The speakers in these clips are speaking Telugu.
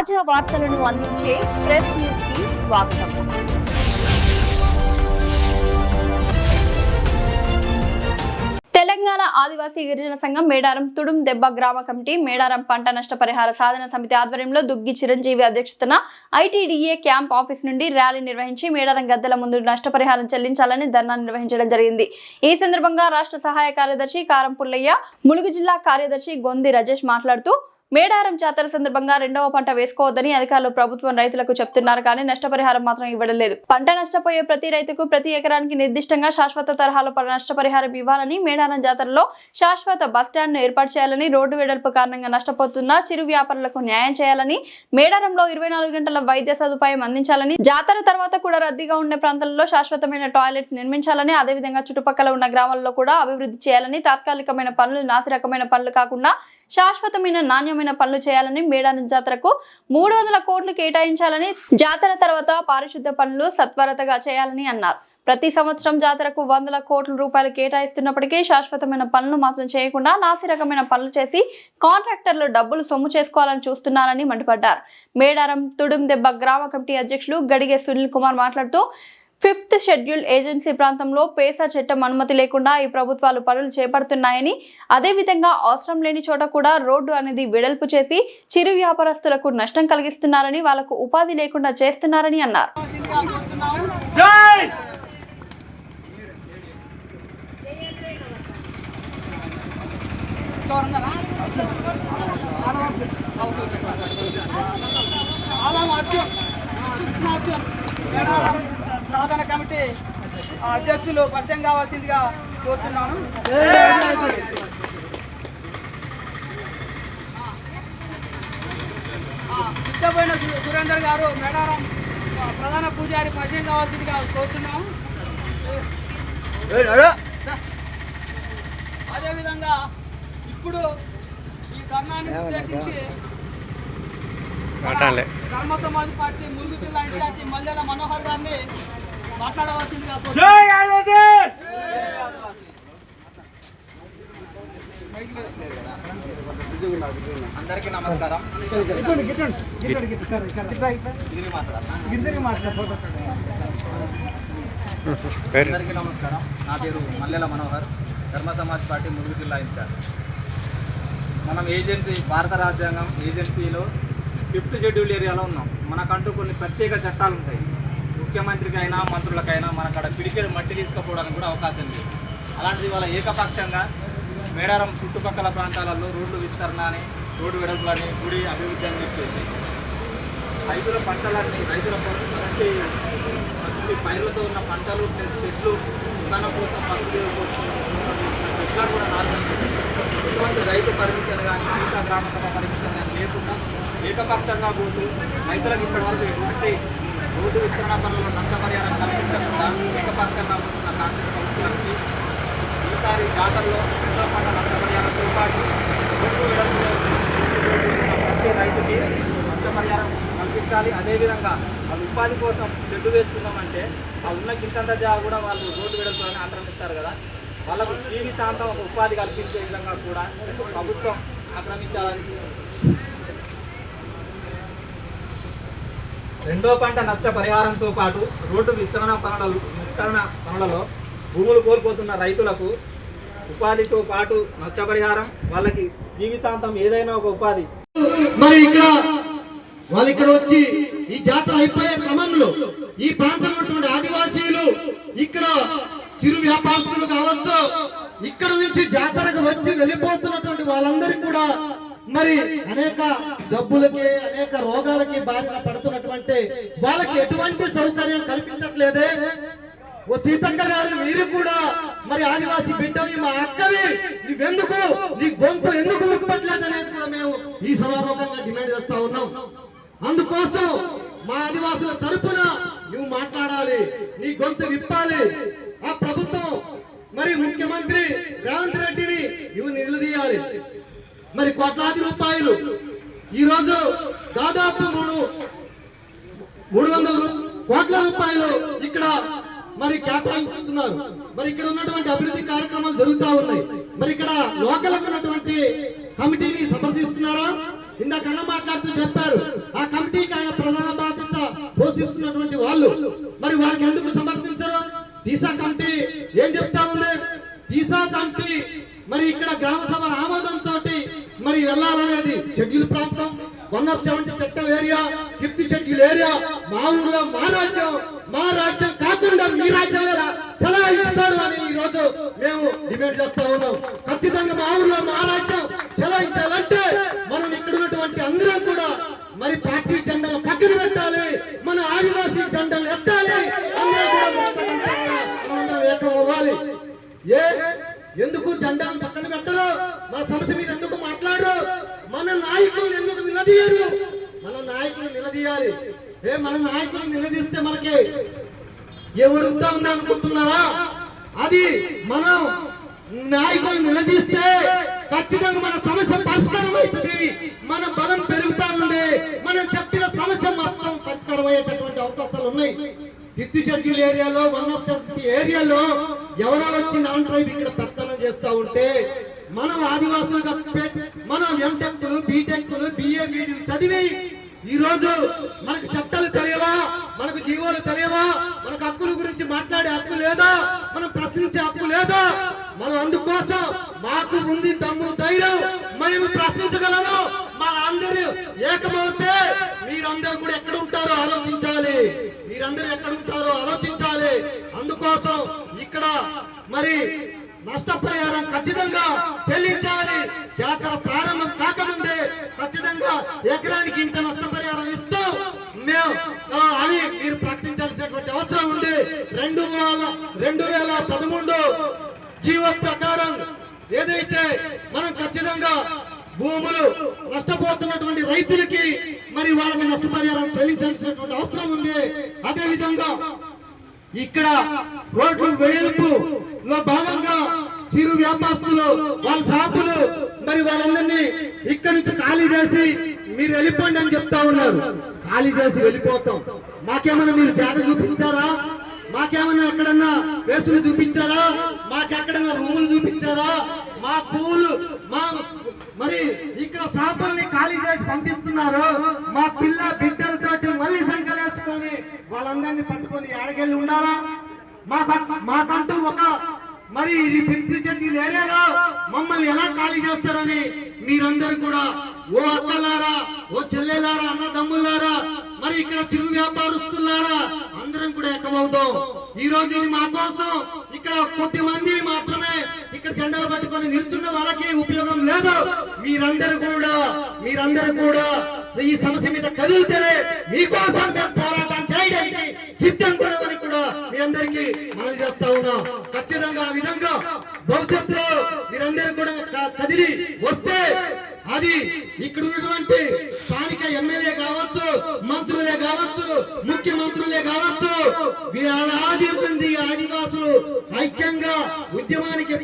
తాజా వార్తలను అందించే ప్రెస్ న్యూస్కి స్వాగతం. తెలంగాణ ఆదివాసీ గిరిజన సంఘం మేడారం తుడుం దెబ్బ గ్రామ కమిటీ మేడారం పంట నష్ట పరిహార సాధన సమితి ఆధ్వర్యంలో దుగ్గి చిరంజీవి అధ్యక్షతన ఐటీడీఏ క్యాంప్ ఆఫీస్ నుండి ర్యాలీ నిర్వహించి మేడారం గద్దెల ముందు నష్టపరిహారం చెల్లించాలని ధర్నా నిర్వహించడం జరిగింది. ఈ సందర్భంగా రాష్ట్ర సహాయ కార్యదర్శి కారం పుల్లయ్య ములుగు జిల్లా కార్యదర్శి గొంది రజేష్ మాట్లాడుతూ మేడారం జాతర సందర్భంగా రెండవ పంట వేసుకోవద్దని అధికారులు ప్రభుత్వం రైతులకు చెప్తున్నారు కానీ నష్టపరిహారం మాత్రం ఇవ్వడం లేదు. పంట నష్టపోయే ప్రతి రైతుకు ప్రతి ఎకరానికి నిర్దిష్టంగా శాశ్వత తరహాలో నష్టపరిహారం ఇవ్వాలని మేడారం జాతరలో శాశ్వత బస్టాండ్ను ఏర్పాటు చేయాలని రోడ్డు వెడల్పు కారణంగా నష్టపోతున్న చిరు వ్యాపారులకు న్యాయం చేయాలని మేడారంలో ఇరవై నాలుగు గంటల వైద్య సదుపాయం అందించాలని జాతర తర్వాత కూడా రద్దీగా ఉండే ప్రాంతాలలో శాశ్వతమైన టాయిలెట్స్ నిర్మించాలని అదేవిధంగా చుట్టుపక్కల ఉన్న గ్రామాల్లో కూడా అభివృద్ధి చేయాలని తాత్కాలికమైన పనులు నాసిరకమైన పనులు కాకుండా శాశ్వతమైన నాణ్యమైన పనులు చేయాలని మేడారం జాతరకు మూడు వందల కోట్లు కేటాయించాలని జాతర తర్వాత పారిశుద్ధ పనులు సత్వరతగా చేయాలని అన్నారు. ప్రతి సంవత్సరం జాతరకు వందల కోట్ల రూపాయలు కేటాయిస్తున్నప్పటికీ శాశ్వతమైన పనులు మాత్రం చేయకుండా నాసిరకమైన పనులు చేసి కాంట్రాక్టర్లు డబ్బులు సొమ్ము చేసుకోవాలని చూస్తున్నారని మండిపడ్డారు. మేడారం తుడుం దెబ్బ గ్రామ కమిటీ అధ్యక్షులు గడిగే సునీల్ కుమార్ మాట్లాడుతూ ఫిఫ్త్ షెడ్యూల్ ఏజెన్సీ ప్రాంతంలో పేసా చట్టం అనుమతి లేకుండా ఈ ప్రభుత్వాలు పనులు చేపడుతున్నాయని అదేవిధంగా అవసరం లేని చోట కూడా రోడ్డు అనేది వెడల్పు చేసి చిరు వ్యాపారస్తులకు నష్టం కలిగిస్తున్నారని వాళ్ళకు ఉపాధి లేకుండా చేస్తున్నారని అన్నారు. చాలా సాధన కమిటీ అధ్యక్షులు పరిచయం కావాల్సిందిగా కోరుతున్నాను. సు- సురేందర్ గారు మేడారం ప్రధాన పూజారి పరిచయం కావాల్సిందిగా కోరుతున్నాము అదేవిధంగా ఇప్పుడు ఈ ధర్నాన్ని ఉద్దేశించి ధర్మ సమాజ్ పార్టీ ములుగు జిల్లా ఇన్ఛార్జి మల్లెల మనోహర్ గారిని అందరికీ నమస్కారం అందరికీ నమస్కారం నా పేరు మల్లెల మనోహర్ ధర్మ సమాజ్ పార్టీ ములుగు జిల్లా ఇన్ఛార్జ్ మనం ఏజెన్సీ భారత రాజ్యాంగం ఏజెన్సీలో ఫిఫ్త్ షెడ్యూల్ ఏరియాలో ఉన్నాం మనకంటూ కొన్ని ప్రత్యేక చట్టాలు ఉంటాయి ముఖ్యమంత్రికైనా మంత్రులకైనా మనకాడ పిడికెడు మట్టి తీసుకుపోవడానికి కూడా అవకాశం లేదు అలాంటిది వాళ్ళ ఏకపక్షంగా మేడారం చుట్టుపక్కల ప్రాంతాలలో రోడ్లు విస్తరణ అని రోడ్డు వెడల్పు అని గుడి అభివృద్ధి అని చెప్పేసి రైతుల పంటలన్నీ రైతుల పొలం మంచి మంచి పైర్లతో ఉన్న పంటలు ప్లస్ చెట్లు దుకాణం కోసం పసుపు కోసం చెట్లు కూడా నాశనం చేశారు. ఎటువంటి రైతు పర్మిషన్ కానీ ఈసా గ్రామ సభ పర్మిషన్ కానీ లేకుండా ఏకపక్షంగా పోతూ రైతులకు ఇప్పటివరకు ఎటువంటి రోడ్డు విస్తరణ పనుల్లో నష్టపరిహారం కల్పించకుండా ఏకపక్షంగా కాంగ్రెస్ ప్రభుత్వానికి ఈసారి జాతరలో ఎంతో పంట నష్టపరిహారంతో పాటు రోడ్డు వెడల్పులో ప్రతి రైతుకి నష్టపరిహారం కల్పించాలి. అదేవిధంగా వాళ్ళు ఉపాధి కోసం చెడ్డు వేసుకుందామంటే ఆ ఉన్న గింతంత జాగా కూడా వాళ్ళు రోడ్డు వెడల్పులని ఆక్రమిస్తారు కదా. వాళ్ళకు జీవితాంతం ఒక ఉపాధి కల్పించే విధంగా కూడా ప్రభుత్వం ఆక్రమించాలని రెండో పంట నష్ట పరిహారంతో పాటు రోడ్డు విస్తరణ పనులు విస్తరణ పనులలో భూములు కోల్పోతున్న రైతులకు ఉపాధితో పాటు నష్టపరిహారం వాళ్ళకి జీవితాంతం ఏదైనా ఒక ఉపాధి. మరి ఇక్కడ వాళ్ళు ఇక్కడ వచ్చి ఈ జాతర అయిపోయే క్రమంలో ఈ ప్రాంతంలో ఉన్నటువంటి ఆదివాసీలు ఇక్కడ చిరు వ్యాపారస్తులు కావచ్చు ఇక్కడ నుంచి జాతరకు వచ్చి వెళ్ళిపోతున్నటువంటి వాళ్ళందరికీ కూడా మరి అనేక జబ్బులకి అనేక రోగాలకి బారిన పడుతున్నటువంటి వాళ్ళకి ఎటువంటి సౌకర్యం కల్పించట్లేదే. ఓ సీతక్క గారు మీరు కూడా మరి ఆదివాసీ బిడ్డవి మా అక్కవి నీవెందుకు నీ గొంతు ఎందుకు ముక్కట్లేదు అనేది కూడా మేము ఈ సభాముఖంగా డిమాండ్ చేస్తా ఉన్నాం. అందుకోసం మా ఆదివాసుల తరపున నువ్వు మాట్లాడాలి నీ గొంతు విప్పాలి. ఆ ప్రభుత్వం మరి ముఖ్యమంత్రి రేవంత్ రెడ్డిని నువ్వు నిలదీయాలి. మరి కోట్లాది రూపాయలు. ఈరోజు దాదాపు మూడు మూడు వందల కోట్ల రూపాయలు ఇక్కడ మరి కేటాయిస్తున్నారు. మరి ఇక్కడ ఉన్నటువంటి అభివృద్ధి కార్యక్రమాలు జరుగుతూ ఉన్నాయి. మరి ఇక్కడ లోకల్ ఉన్నటువంటి కమిటీని సమర్థిస్తున్నారా? ఇందాక మాట్లాడుతూ చెప్పారు ఆ కమిటీకి ఆయన ప్రధాన బాధ్యత పోషిస్తున్నటువంటి వాళ్ళు. మరి వాళ్ళకి ఎందుకు సమర్థించరు? పీసా కమిటీ ఏం చెప్తా ఉంది? పీసా కమిటీ మరి ఇక్కడ గ్రామ సభ ఆమోదం వెళ్ళాలనేది షెడ్యూల్ ప్రాంతం. వన్ ఆఫ్ సెవెంటీ చట్టం ఏరియా ఫిఫ్త్ షెడ్యూల్ ఏరియా మా ఊళ్ళో మా రాజ్యం మా రాజ్యం కాకుండా మీ రాజ్యం ఎలా చాలా ఇస్తారు అని ఈ రోజు మేము డిమాండ్ చేస్తా ఉన్నాం. ఖచ్చితంగా మా ఊర్లో మా రాజ్యం చలాయించాలంటే మనం ఇక్కడ ఉన్నటువంటి అందరం కూడా మరి పార్టీ జెండాలు పక్కన పెట్టాలి మన ఆదివాసీ జెండాలు ఎత్తాలి ఏకం అవ్వాలి. ఏ? ఎందుకు జెండాలు పక్కన పెట్టరు? మన సమస్య మీద ఎందుకు మాట్లాడారు? మన నాయకులు ఎందుకు నిలదీయరు? మన నాయకులు నిలదీయాలి. ఏ మన నాయకులు నిలదీస్తే మనకి ఎవరు అనుకుంటున్నారా? అది మనం నాయకులు నిలదీస్తే ఖచ్చితంగా మన సమస్య పరిష్కారం అవుతుంది. మన బలం పెరుగుతా ఉంది. మనం చెప్పిన సమస్య మొత్తం పరిష్కారం అయ్యేటటువంటి అవకాశాలు ఉన్నాయి. ఫిఫ్త్ షెడ్యూల్ ఏరియాలో వన్ ఆఫ్ ఏరియాలో ఎవరో వచ్చి నాన్ ట్రైబ్ ఇక్కడ పెత్తనం చేస్తూ ఉంటే మనం ఆదివాసులుగా మనం ఎంటెక్లు బీటెక్లు బిఏ బీడీలు చదివి ఈ రోజు మనకు చట్టాలు తెలియవా? మనకు జీవోలు తెలియవా? మనకు హక్కుల గురించి మాట్లాడే హక్కు లేదా? మనం ప్రశ్నించే హక్కు లేదా? మనం అందుకోసం మాకు ఉంది దమ్ము ధైర్యం. మేము ప్రశ్నించగలము. మా అందరూ ఏకమవుతే మీరందరూ కూడా ఎక్కడ ఉంటారో ఆలోచించాలి. మీరందరూ ఎక్కడ ఉంటారో ఆలోచించాలి. అందుకోసం ఇక్కడ మరి నష్టపరిహారం ఖచ్చితంగా చెల్లించాలి. జాతర ప్రారంభం కాకముందే ఖచ్చితంగా ఎకరానికి ఇంత నష్టపరిహారం ఇస్తూ మేము అని మీరు ప్రకటించాల్సినటువంటి అవసరం ఉంది. రెండు వేల రెండు వేల పదమూడు జీవో ప్రకారం ఏదైతే మనం ఖచ్చితంగా భూములు నష్టపోతున్నటువంటి రైతులకి మరి వాళ్ళకి నష్టపరిహారం చెల్లించాల్సినటువంటి అవసరం ఉంది. అదే విధంగా ఇక్కడ రోడ్లు వెడల్పు లో భాగంగా చిరు వ్యాపారస్తులు వాళ్ళ షాపులు మరి వాళ్ళందరినీ ఇక్కడ నుంచి ఖాళీ చేసి మీరు వెళ్ళిపోండి అని చెప్తా ఉన్నారు. ఖాళీ చేసి వెళ్ళిపోతాం. మాకేమైనా మీరు జాత చూపించారా? మాకేమన్నా ఎక్కడన్నా వేసులు చూపించారా? మాకెక్కడన్నా రూములు చూపించారా? మా పూలు మా మరి ఇక్కడ షాపుల్ని ఖాళీ చేసి పంపిస్తున్నారు. మా పిల్ల బిడ్డలతోటి మళ్ళీ సంకలేసుకొని వాళ్ళందరినీ పట్టుకొని ఆడకెళ్ళి ఉండాలా? మాకు మాకంటూ ఒక మరి ఇది పిలిచి చెట్టు ఏరియాలో మమ్మల్ని ఎలా ఖాళీ చేస్తారని మీరందరూ కూడా ఓ అక్కలారా ఓ చెల్లెలారా అన్న తమ్ముళ్ళారా మరి ఇక్కడ చిరు వ్యాపారస్తులారా అందరం కూడా ఏకమవుతాం. ఈ రోజు ఇది మా కోసం ఇక్కడ కొద్ది మంది మాత్రమే ఇక్కడ జెండాలు పట్టుకొని నిల్చున్న వాళ్ళకి ఉపయోగం లేదు. మీరందరూ కూడా మీరందరూ కూడా ఈ సమస్య మీద కదిలితేనే మీకోసం మేము పోరాటం చేయడానికి సిద్ధం కూడా అని కూడా మీ అందరికీ మనవి చేస్తా ఉన్నాం. ఖచ్చితంగా ఆ విధంగా భవిష్యత్తులో మీరందరూ కూడా కదిలి వస్తే అది ఇక్కడ ఉన్నటువంటి స్థానిక ఎమ్మెల్యే కావచ్చు మంత్రులే కావచ్చు ముఖ్యమంత్రులే కావచ్చు. వేలాది మంది ఆదివాసులు ఐక్యంగా ఉద్యమానికి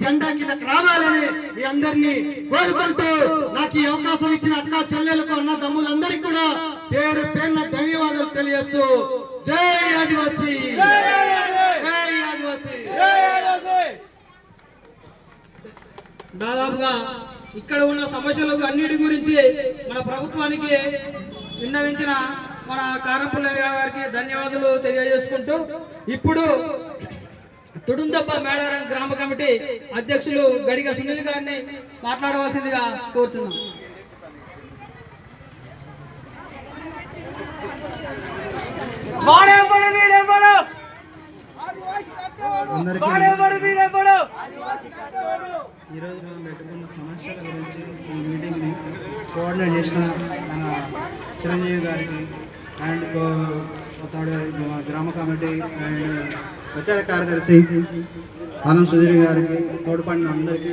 జెండా కిందకి రావాలని మీ అందరినీ కోరుకుంటూ నాకు ఈ అవకాశం ఇచ్చిన అక్క చెల్లెలకు అన్న తమ్ములందరికీ కూడా పేరు పేరున ధన్యవాదాలు తెలియజేస్తూ జై ఆదివాసీ. జై ఆదివాసీ. దాదాపుగా ఇక్కడ ఉన్న సమస్యల అన్నిటి గురించి మన ప్రభుత్వానికి విన్నవించిన మన కారంపల్లయ్య గారికి ధన్యవాదాలు తెలియజేసుకుంటూ ఇప్పుడు తుడుందప్ప మేడారం గ్రామ కమిటీ అధ్యక్షులు గడిగ సునీల్ గారిని మాట్లాడవలసిందిగా కోరుతున్నాం. ఈరోజు మనం పెట్టుకున్న సమస్యల గురించి ఈ మీటింగ్ని కోఆర్డినేట్ చేసిన మన చిరంజీవి గారికి అండ్ థర్డ్ గ్రామ కమిటీ అండ్ ప్రచార కార్యదర్శి ఆనంద్ సుధీర్ గారికి తోడ్పడిన అందరికీ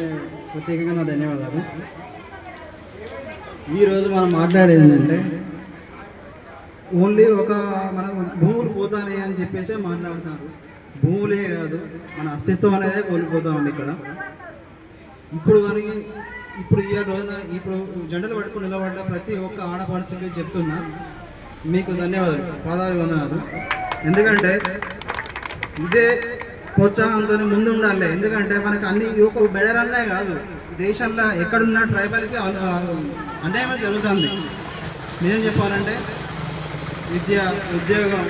ప్రత్యేకంగా నా ధన్యవాదాలు. ఈరోజు మనం మాట్లాడేది ఏంటంటే ఓన్లీ ఒక మన భూములు పోతానే అని చెప్పేసి మాట్లాడుతున్నారు. భూములే కాదు మన అస్తిత్వం అనేది కోల్పోతా ఉంది ఇక్కడ. ఇప్పుడు కానీ ఇప్పుడు ఈ రోజున ఇప్పుడు జెండలు పట్టుకుని నిలబడ్డ ప్రతి ఒక్క ఆడపడుచుకి చెప్తున్నా మీకు ధన్యవాదాలు పాదాలు వందనాలు. ఎందుకంటే ఇదే ప్రోత్సాహంతో ముందు ఉండాలి ఎందుకంటే మనకు అన్ని ఒక బెడర్ అనే కాదు. దేశంలో ఎక్కడున్న ట్రైబల్కి అన్యాయం జరుగుతుంది. నిజం చెప్పాలంటే విద్య ఉద్యోగం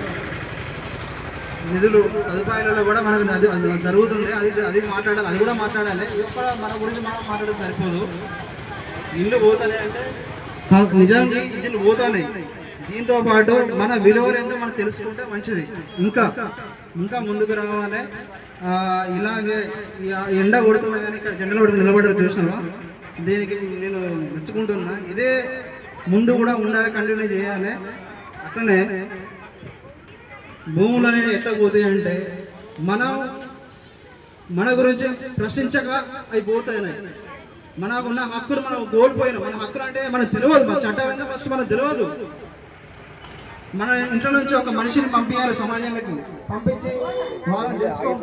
నిధులు సదుపాయాలలో కూడా మనకు అది జరుగుతుంది. అది అది మాట్లాడాలి అది కూడా మాట్లాడాలి. ఇది కూడా మన గురించి మనం మాట్లాడడం సరిపోదు. ఇల్లు పోతానే అంటే నిజానికి ఇల్లు పోతానే దీంతో పాటు మన విలువలు ఎంతో మనం తెలుసుకుంటే మంచిది. ఇంకా ఇంకా ముందుకు రావాలి. ఇలాగే ఎండ కొడుతున్నా కానీ ఇక్కడ జెండలు పడుకుని నిలబడారు చూసినా దీనికి నేను మెచ్చుకుంటున్నా. ఇదే ముందు కూడా ఉండాలి కంటిన్యూ చేయాలి. అట్లనే భూములు అనేవి ఎట్లా పోతాయి అంటే మనం మన గురించి ప్రశ్నించక అవి పోతాయి మనకున్న హక్కులు మనం కోల్పోయినాం. మన హక్కులు అంటే మనకు తెలియదు. మన చట్టాలంతా ఫస్ట్ మనకు తెలియదు. మన ఇంట్లో నుంచి ఒక మనిషిని పంపించాలి సమాజానికి. పంపించి వాళ్ళని తెలుసుకుంటే